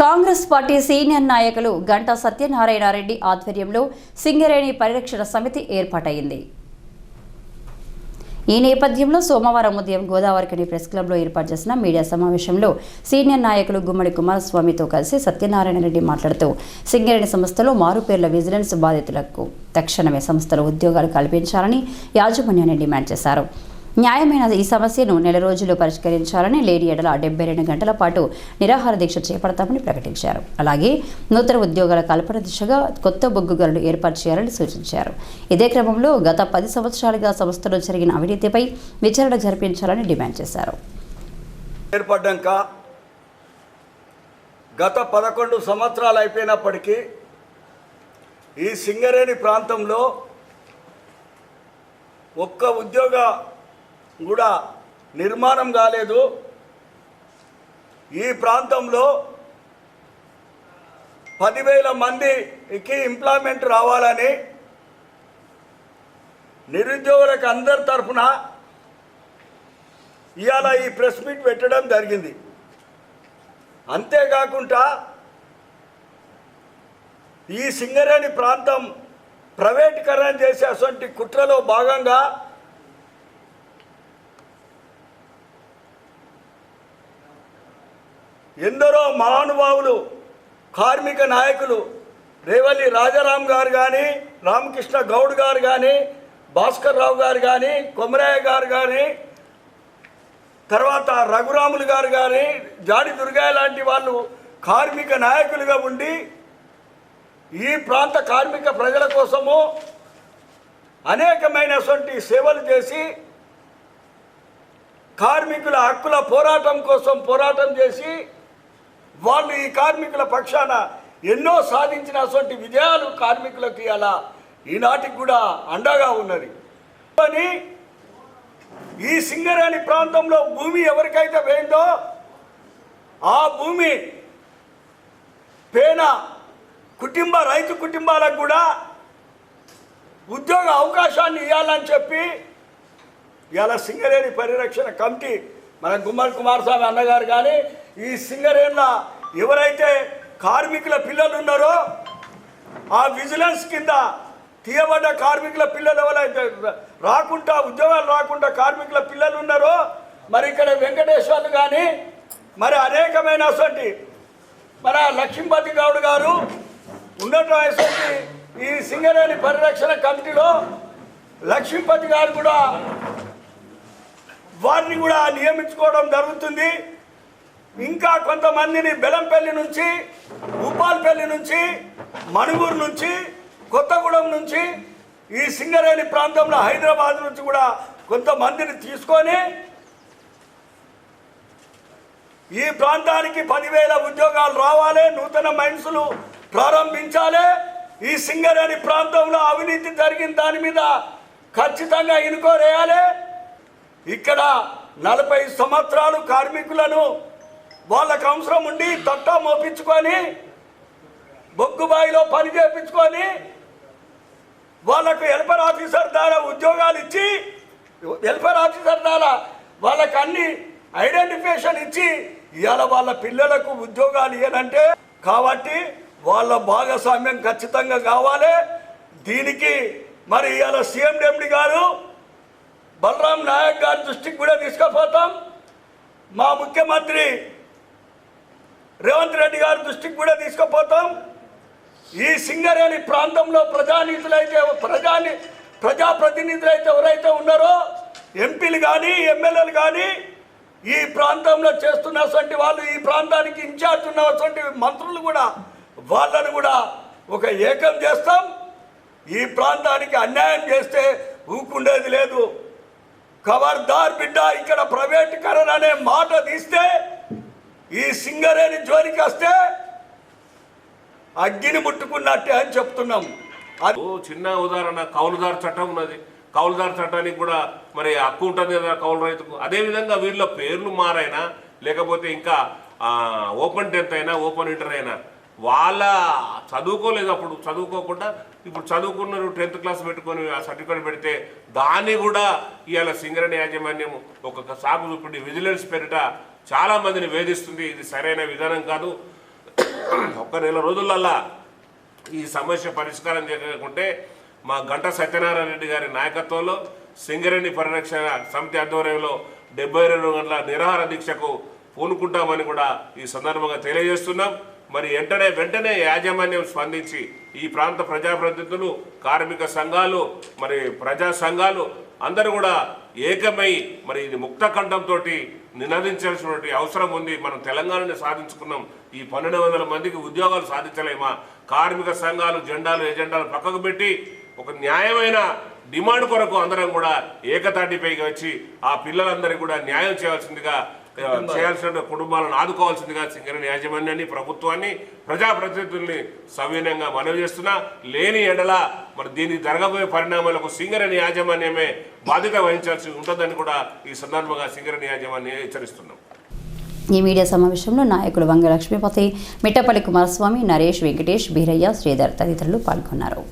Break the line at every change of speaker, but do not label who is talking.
Congress party senior నాయకులు గంటా సత్యనారాయణ రెడ్డి ఆధ్వర్యంలో సింగరేణి పరిరక్షణ సమితి ఏర్పాటైంది ఈ నేపథ్యంలో సోమవారం ఉదయం గోదావరికని ప్రెస్ క్లబ్లో ఏర్పాటు చేసిన మీడియా సమావేశంలో సీనియర్ నాయకులు గుమ్మడి కుమారస్వామితో కలిసి సత్యనారాయణ రెడ్డి మాట్లాడుతూ సింగరేణి సంస్థలో మారుపేర్ల విజిలెన్స్ బాధితులకు తక్షణమే సంస్థలో ఉద్యోగాలు కల్పించాలని యాజమాన్యాన్ని డిమాండ్ చేశారు. న్యాయమైన ఈ సమస్యను నెల రోజుల్లో పరిష్కరించాలని లేడీ ఎడల డెబ్బై రెండు గంటల పాటు నిరాహార దీక్ష చేపడతామని ప్రకటించారు. అలాగే నూతన ఉద్యోగాల కల్పన దిశగా కొత్త బొగ్గు గనులు ఏర్పాటు చేయాలని సూచించారు. ఇదే క్రమంలో గత పది సంవత్సరాలుగా సంస్థలో జరిగిన అవినీతిపై విచారణ జరిపించాలని డిమాండ్ చేశారు.
ఏర్పడ్డాక గత పదకొండు సంవత్సరాలు అయిపోయినప్పటికీ ఈ సింగరేణి ప్రాంతంలో ఒక్క ఉద్యోగ కూడా నిర్మాణం కాలేదు. ఈ ప్రాంతంలో పదివేల మందికి ఎంప్లాయ్మెంట్ రావాలని నిరుద్యోగులకు అందరి తరఫున ఇవాళ ఈ ప్రెస్ మీట్ పెట్టడం జరిగింది. అంతేకాకుండా ఈ సింగరేణి ప్రాంతం ప్రైవేటీకరణ చేసే అటువంటి కుట్రలో భాగంగా ఎందరో మహానుభావులు కార్మిక నాయకులు రేవల్లి రాజారాం గారు కానీ రామకృష్ణ గౌడ్ గారు కానీ భాస్కర్ రావు గారు కానీ కొమరయ్య గారు కానీ తర్వాత రఘురాములు గారు కానీ జాడి దుర్గాయ లాంటి వాళ్ళు కార్మిక నాయకులుగా ఉండి ఈ ప్రాంత కార్మిక ప్రజల కోసము అనేకమైనటువంటి సేవలు చేసి కార్మికుల హక్కుల పోరాటం కోసం పోరాటం చేసి వాళ్ళు ఈ కార్మికుల పక్షాన ఎన్నో సాధించిన అటువంటి విజయాలు కార్మికులకు అలా ఈనాటికి కూడా అండగా ఉన్నది. కానీ ఈ సింగరేణి ప్రాంతంలో భూమి ఎవరికైతే పోయిందో ఆ భూమి పేన కుటుంబ రైతు కుటుంబాలకు కూడా ఉద్యోగ అవకాశాన్ని ఇవ్వాలని చెప్పి ఇవాళ సింగరేణి పరిరక్షణ కమిటీ మన గుమ్మడి కుమారస్వామి అన్నగారు కానీ ఈ సింగరేణిల ఎవరైతే కార్మికుల పిల్లలు ఉన్నారో ఆ విజిలెన్స్ కింద తీయబడ్డ కార్మికుల పిల్లలు ఎవరైతే రాకుండా ఉద్యోగాలు రాకుండా కార్మికుల పిల్లలు ఉన్నారో మరి ఇక్కడ వెంకటేశ్వర్లు కానీ మరి అనేకమైనటువంటి మన లక్ష్మీపతి గౌడ్ గారు ఉన్నటువంటి ఈ సింగరేణి పరిరక్షణ కమిటీలో లక్ష్మీపతి గారు కూడా వారిని కూడా నియమించుకోవడం జరుగుతుంది. ఇంకా కొంతమందిని బెలంపల్లి నుంచి భూపాల్పల్లి నుంచి మణుగూరు నుంచి కొత్తగూడెం నుంచి ఈ సింగరేణి ప్రాంతంలో హైదరాబాద్ నుంచి కూడా కొంతమందిని తీసుకొని ఈ ప్రాంతానికి పదివేల ఉద్యోగాలు రావాలి నూతన మైన్సులు ప్రారంభించాలి. ఈ సింగరేణి ప్రాంతంలో అవినీతి జరిగిన దాని మీద ఖచ్చితంగా ఇనుకోరేయాలి ఇక్కడ నలభై సంవత్సరాలు కార్మికులను వాళ్ళకు అవసరం ఉండి తట్టా మోపించుకొని బొగ్గుబాయిలో పని చేపించుకొని వాళ్ళకు వెల్ఫేర్ ఆఫీసర్ ద్వారా ఉద్యోగాలు ఇచ్చి వెల్ఫేర్ ఆఫీసర్ ద్వారా వాళ్ళకి అన్ని ఐడెంటిఫికేషన్ ఇచ్చి ఇవాళ వాళ్ళ పిల్లలకు ఉద్యోగాలు ఇవ్వనంటే కాబట్టి వాళ్ళ భాగస్వామ్యం ఖచ్చితంగా కావాలి. దీనికి మరి ఇవాళ సీఎం డెప్యూటీ గారు బలరాం నాయక్ గారి దృష్టికి కూడా తీసుకుపోతాం. మా ముఖ్యమంత్రి రెడ్డి గారి దృష్టికి కూడా తీసుకుపోతాం. ఈ సింగరేణి ప్రాంతంలో ప్రజానీతులైతే ప్రజాని ప్రజాప్రతినిధులు అయితే ఎవరైతే ఉన్నారో ఎంపీలు కానీ ఎమ్మెల్యేలు కానీ ఈ ప్రాంతంలో చేస్తున్నటువంటి వాళ్ళు ఈ ప్రాంతానికి ఇన్ఛార్జ్ ఉన్నటువంటి మంత్రులు కూడా వాళ్ళను కూడా ఒక ఏకం చేస్తాం. ఈ ప్రాంతానికి అన్యాయం చేస్తే ఊకుండేది లేదు. ఖబర్దార్ బిడ్డ ఇక్కడ ప్రైవేటీకరణ అనే మాట తీస్తే ఈ సింగరేణి జోలికి వస్తే అగ్గిని ముట్టుకున్నట్టే అని చెప్తున్నాం. అది
చిన్న ఉదాహరణ కౌలుదారు చట్టం ఉన్నది. కౌలుదారు చట్టానికి కూడా మరి హక్కు ఉంటుంది కదా కౌలు రైతుకు. అదేవిధంగా వీళ్ళ పేర్లు మారైనా లేకపోతే ఇంకా ఓపెన్ టెన్త్ అయినా ఓపెన్ ఇంటర్ అయినా వాళ్ళ చదువుకోలేదు అప్పుడు చదువుకోకుండా ఇప్పుడు చదువుకున్నారు టెన్త్ క్లాస్ పెట్టుకొని ఆ సర్టిఫికేట్ పెడితే దాన్ని కూడా ఇవాళ సింగరేణి యాజమాన్యం ఒక సాగు చూపి విజిలెన్స్ పేరిట చాలా మందిని వేధిస్తుంది. ఇది సరైన విధానం కాదు. ఒక్క నెల రోజులల్లా ఈ సమస్య పరిష్కారం చేయకుంటే మా గంట సత్యనారాయణ రెడ్డి గారి నాయకత్వంలో సింగరేణి పరిరక్షణ సమితి ఆధ్వర్యంలో డెబ్బై రెండు గంటల నిరాహార దీక్షకు పూనుకుంటామని కూడా ఈ సందర్భంగా తెలియజేస్తున్నాం. మరి వెంటనే వెంటనే యాజమాన్యం స్పందించి ఈ ప్రాంత ప్రజాప్రతినిధులు కార్మిక సంఘాలు మరి ప్రజా సంఘాలు అందరూ కూడా ఏకమై మరి ఇది ముక్త కంఠంతో నినదించాల్సినటువంటి అవసరం ఉంది. మనం తెలంగాణని సాధించుకున్నాం. ఈ పన్నెండు వందల మందికి ఉద్యోగాలు సాధించలేమా? కార్మిక సంఘాలు జెండాలు ఎజెండాలు పక్కకు పెట్టి ఒక న్యాయమైన డిమాండ్ కొరకు అందరం కూడా ఏకతాటిపైకి వచ్చి ఆ పిల్లలందరికీ కూడా న్యాయం చేయాల్సిందిగా చేయాల్సిన కుటుంబాలను ఆదుకోవాల్సిందిగా సింగరేణి యాజమాన్యాన్ని ప్రభుత్వాన్ని ప్రజాప్రతినిధుల్ని సవినయంగా మనవి చేస్తున్నా. లేని ఎడల మరి దీని జరగబోయే పరిణామాలకు సింగరేణి యాజమాన్యమే బాధ్యత వహించాల్సి ఉంటుందని కూడా ఈ సందర్భంగా సింగరేణి యాజమాన్యం హెచ్చరిస్తున్నాం.
ఈ మీడియా సమావేశంలో నాయకులు వంగ లక్ష్మీపతి మిట్టపల్లి కుమారస్వామి నరేష్ వెంకటేష్ బీరయ్య శ్రీధర్ తదితరులు పాల్గొన్నారు.